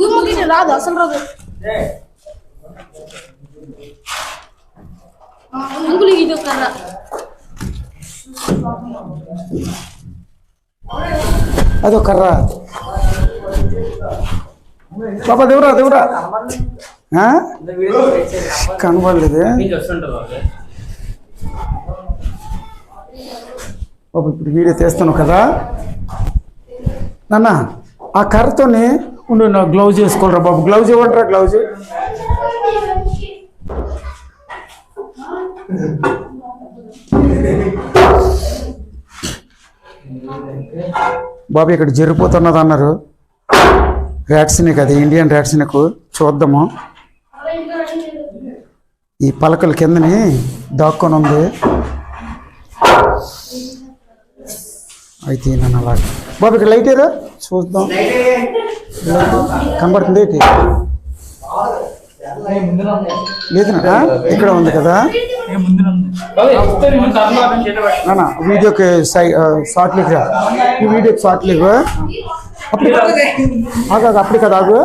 భూమికి రాదు అసలు రాదు అంకుల్ ఇది ఒక కర్ర బాబా దేవురా దేవురా? కనబడలేదు బాబు ఇప్పుడు వీడియో తీస్తాను కదా. నాన్న ఆ కర్రతోని ఉండు నా గ్లౌజ్ వేసుకోలరా బాబు. గ్లౌజ్ ఇవ్వండిరా గ్లౌజ్. బాబు ఇక్కడ జరిగిపోతున్నది అన్నారు. ర్యాట్స్నిక్ కదా ఇండియన్ ర్యాట్స్నిక్ చూద్దాము. ఈ పలకల కిందని దాక్కొని ఉంది అయితే నన్ను అలా బాబు ఇక్కడ లైట్ ఏరా చూద్దాం. కనబడుతుంది ఏంటి? లేదు ఇక్కడ ఉంది కదా? నాన్న వీడియోకి సై షార్ట్ లిక్ రా. ఈ వీడియోకి షార్ట్ లిక్. అప్పుడు ఆగా అప్పుడు కదా ఆగు.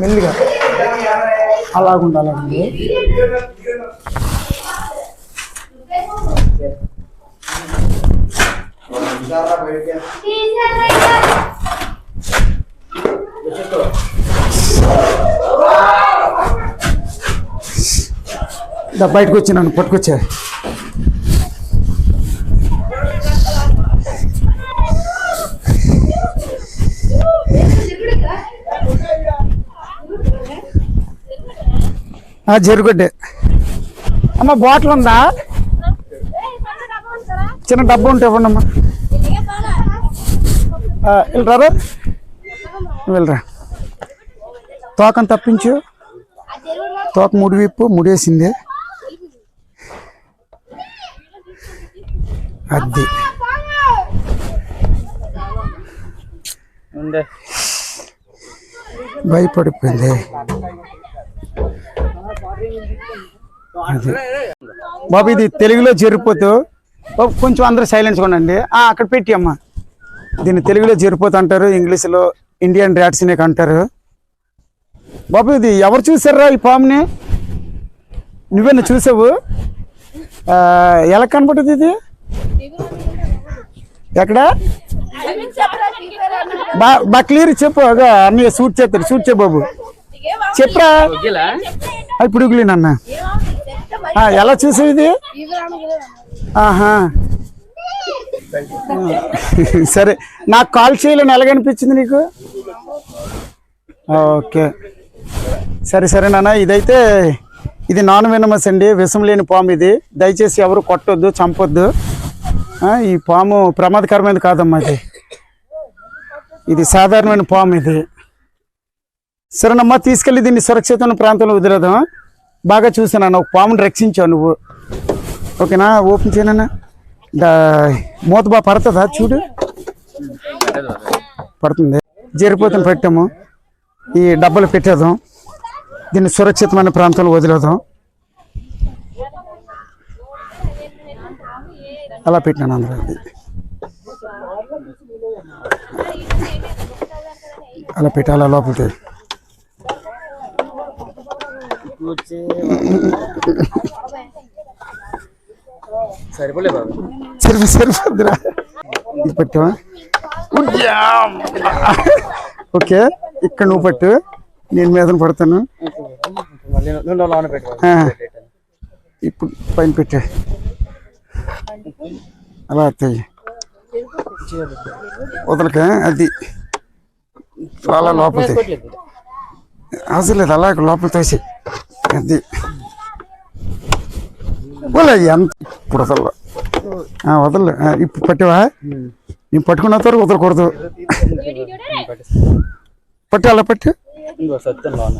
మెల్లిగా. అలాగుంది ఉండాలండి బయటకు వచ్చి నన్ను పట్టుకొచ్చా జరుగుడ్డే. అమ్మ బాటిల్ ఉందా? చిన్న డబ్బు ఉంటే ఇవ్వండి అమ్మా ఆ, వెళ్ళరారా వెళ్ళరా. తోకని తప్పించు. తోక ముడి విప్పు ముడేసింది. అది. భయపడిపోయింది అది బాబు ఇది తెలుగులో జరిపోతూ బాబు కొంచెం అందరూ సైలెన్స్గా ఉండండి. ఆ, అక్కడ పెట్టి అమ్మ. దీన్ని తెలుగులో జరిపోతూ అంటారు ఇంగ్లీష్లో ఇండియన్ ర్యాట్ స్నేక్ అంటారు బాబు ఇది ఎవరు చూసారా ఈ పాముని? నువ్వేనా చూసావు? ఆ, ఎలా కనపడుతుంది ఇది? ఎక్కడ? బా బా క్లియర్ చెప్పు అగా అన్నయ్య షూట్ చేస్తారు షూట్ చెప్పు బాబు. చెప్పరా? అది పురుగులు నాన్న ఎలా చూసావు ఇది? ఆహా. సరే నాకు కాల్ చేయాలని ఎలాగనిపించింది నీకు? ఓకే. సరే సరే నాన్న ఇదైతే ఇది నాన్ వెనమస్ అండి విషం లేని పాము ఇది. దయచేసి ఎవరు కొట్టొద్దు చంపొద్దు. ఈ పాము ప్రమాదకరమైనది కాదమ్మా ఇది. ఇది సాధారణమైన పాము ఇది. సరేనమ్మా తీసుకెళ్ళి దీన్ని సురక్షితమైన ప్రాంతంలో వదిలేదాం బాగా చూసాను ఒక పాముని రక్షించావు నువ్వు. ఓకేనా? ఓపెన్ చేయనన్నా? మూత బాగా పడుతుందా? చూడు. పడుతుంది. జరిపోతుని పెట్టాము. ఈ డబ్బలు పెట్టేద్దాం. దీన్ని సురక్షితమైన ప్రాంతంలో వదిలేద్దాం. అలా పెట్టినాను అందరూ అలా పెట్టి అలా లోపలికి సరిపోలే బాబు. సరిపో సరిపోద్దురా ఇది పెట్టావా! ఓకే ఇక్కడ నువ్వు పట్టు. నేను మీదన పడతాను. ఇప్పుడు పైన పెట్టే. అలా వస్తాయి వదలక అది. చాలా లోపలికి. అసలు లేదు అలా లోపల తోసి అది. వదల ఎంత ఇప్పుడు వదల వదల ఇప్పుడు పట్టావా? నేను పట్టుకున్న తర్వాత వదలకూడదు. పట్టు? అలా పట్టు సత్యం లోన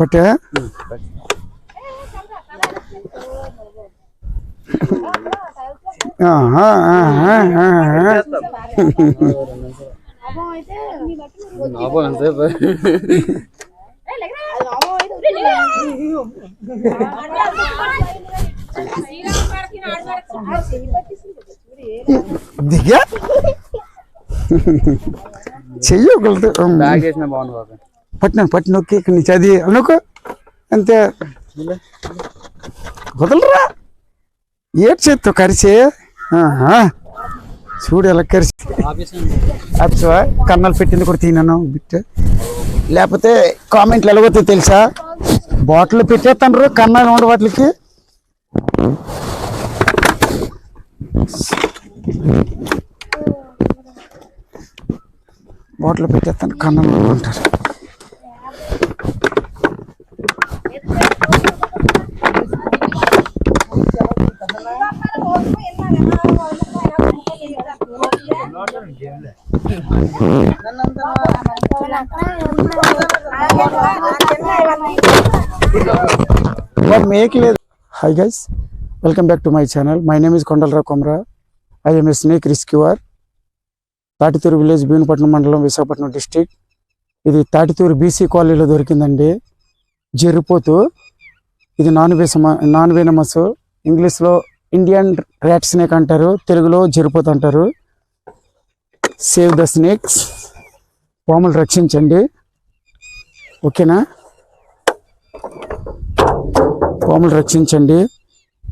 పట్టా ఆహా, ఆహా, ఆహా. నాబో ఎంతసేపు దిగా చెయ్యి ఒకళ్ళతో బ్యాగ్ వేసిన బాగుంది బాబు పట్టిన పట్టి నొక్కి ఇక్కడి నుంచి అది అనుకో. అంతే. వదలరా. ఏడు చేత్తో కరిచే. చూడు ఎలా కరిచి. ఆఫీస్ అచ్చా కన్నాలు పెట్టింది కూడా తిన్నాను బిట్టు. లేకపోతే కామెంట్లు ఎలాగోతే తెలుసా? బాటిల్ పెట్టేస్తాను కన్నాలు ఉండ వాటికి. బాటిల్ పెట్టేస్తాను కన్నాలు ఉంటారు వాడు మేక్ లేదు hi guys welcome back to my channel my name is Kondalarao Komara I am snake rescuer Tatituru village Bheemapatnam మండలం విశాఖపట్నం డిస్టిక్ ఇది తాటితూరు బీసీ కాలనీలో దొరికిందండి. జెర్రిపోతు ఇది నాన్ వేసమ నాన్ వేనమస్ ఇంగ్లీష్లో ఇండియన్ ర్యాట్ స్నేక్ అంటారు తెలుగులో జెర్రిపోతు అంటారు సేవ్ ద స్నేక్స్ పాములు రక్షించండి. ఓకేనా? పాములు రక్షించండి.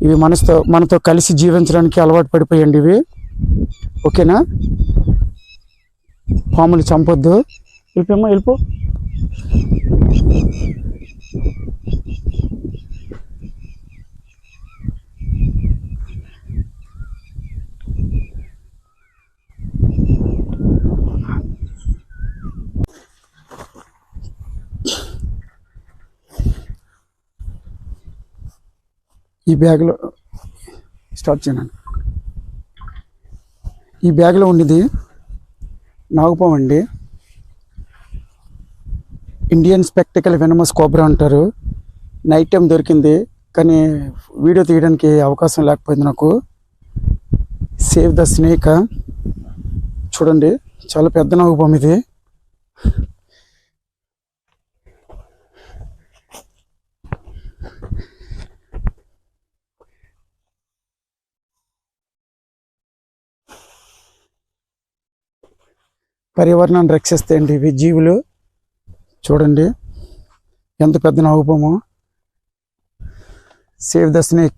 ఇవి మనసుతో మనతో కలిసి జీవించడానికి అలవాటు పడిపోయండి ఇవి. ఓకేనా? పాములు చంపొద్దు. వెళ్ళిపోమ్మా వెళ్ళిపో. ఈ బ్యాగ్లో స్టార్ట్ చేయను ఈ బ్యాగ్లో ఉండేది నాగుపాం అండి. ఇండియన్ స్పెక్టికల్ వెనమస్ కోబ్రా అంటారు. నైట్ టైం దొరికింది కానీ వీడియో తీయడానికి అవకాశం లేకపోయింది నాకు. Save the snake. చూడండి చాలా పెద్ద నాగుపాం ఇది. పర్యావరణాన్ని రక్షిస్తాయండి ఇవి జీవులు చూడండి. ఎంత పెద్ద నాగుపాము సేవ్ ద స్నేక్.